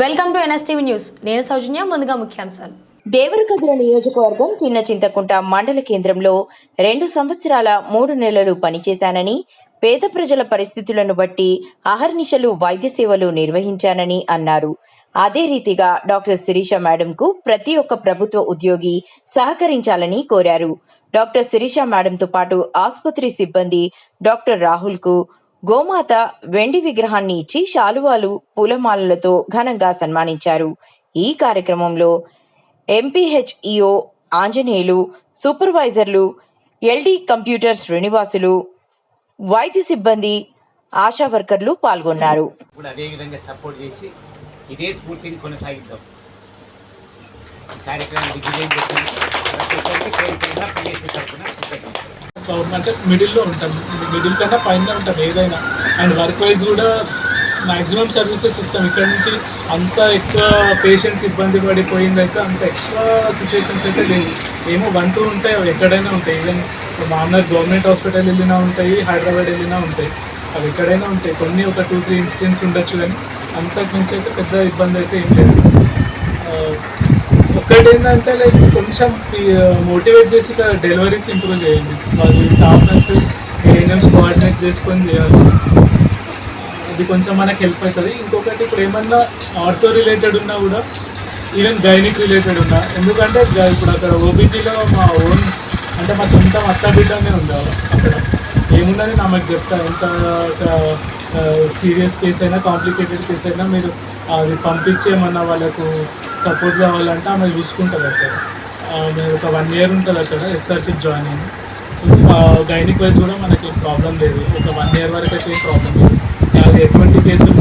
Welcome to NSTV news. నేను సౌజన్య ముందుగా ముఖ్యాంశాలు. దేవరకద్ర నియోజకవర్గం చిన్న చింతకుంట మండల కేంద్రంలో రెండు సంవత్సరాల మూడు నెలలు పనిచేశానని పేద ప్రజల పరిస్థితులను బట్టి అహర్నిశలు వైద్య సేవలు నిర్వహించానని అన్నారు. అదే రీతిగా డాక్టర్ శిరీష మేడంకు ప్రతి ఒక్క ప్రభుత్వ ఉద్యోగి సహకరించాలని కోరారు. డాక్టర్ శిరీష మేడంతో పాటు ఆసుపత్రి సిబ్బంది డాక్టర్ రాహుల్కు గోమాత వెండి విగ్రహాన్ని ఇచ్చి శాలువాలు పూలమాలలతో ఘనంగా సన్మానించారు. ఈ కార్యక్రమంలో ఎంపీహెచ్ఈఓ ఆంజనేయులు సూపర్వైజర్లు ఎల్డి కంప్యూటర్ శ్రీనివాసులు వైద్య సిబ్బంది ఆశా వర్కర్లు పాల్గొన్నారు. అదే విధంగా సపోర్ట్ చేసి ఇదే స్ఫూర్తిని కొనసాగిద్దాం. కార్యక్రమం గవర్నమెంట్ అంటే మిడిల్లో ఉంటాం మిడిల్ కన్నా పైన ఉంటాం ఏదైనా. అండ్ వర్క్ వైజ్ కూడా మాక్సిమం సర్వీసెస్ ఇస్తాం. ఇక్కడ నుంచి అంత ఎక్కువ పేషెంట్స్ ఇబ్బంది పడిపోయిందైతే అంత ఎక్కువ సిచ్యువేషన్స్ అయితే లేవు. ఏమో వన్ టూ ఉంటాయి అవి ఎక్కడైనా ఉంటాయి. ఈవెన్ మామూలుగా గవర్నమెంట్ హాస్పిటల్ వెళ్ళినా ఉంటాయి హైదరాబాద్ వెళ్ళినా ఉంటాయి. అవి ఎక్కడైనా ఉంటాయి. కొన్ని ఒక టూ త్రీ ఇన్సిడెంట్స్ ఉండొచ్చు కానీ అంతకు మించి అయితే పెద్ద ఇబ్బంది అయితే ఏం లేదు. ఒక్కటి ఏంటంటే లైక్ కొంచెం మోటివేట్ చేసి ఇక్కడ డెలివరీస్ ఇంప్రూవ్ చేయండి. వాళ్ళు స్టాఫ్ నర్స్ ఏఎన్ఎంస్ కోఆర్డినేట్ చేసుకొని చేయాలి. అది కొంచెం మనకి హెల్ప్ అవుతుంది. ఇంకొకటి ఇప్పుడు ఏమన్నా ఆర్థో రిలేటెడ్ ఉన్నా కూడా ఈవెన్ గైనిక్ రిలేటెడ్ ఉన్నా ఎందుకంటే ఇప్పుడు అక్కడ ఓబీజీలో మా ఓన్ అంటే మా సొంతం అత్త బిడ్డనే ఉంది అక్కడ. ఏముందని నాకు చెప్తా ఎంత సీరియస్ కేసు అయినా కాంప్లికేటెడ్ కేసు అయినా మీరు అది పంపించేమన్నా వాళ్ళకు సపోర్ట్ కావాలంటే ఆమె చూసుకుంటుంది అక్కడ. ఆమె ఒక వన్ ఇయర్ ఉంటుంది అక్కడ ఎస్ఆర్షిప్ జాయిన్ అయింది గైనిక్ వైజ్ కూడా మనకి ప్రాబ్లం లేదు. ఒక వన్ ఇయర్ వరకు అయితే ఏం ప్రాబ్లం లేదు. అది ఎటువంటి కేసులు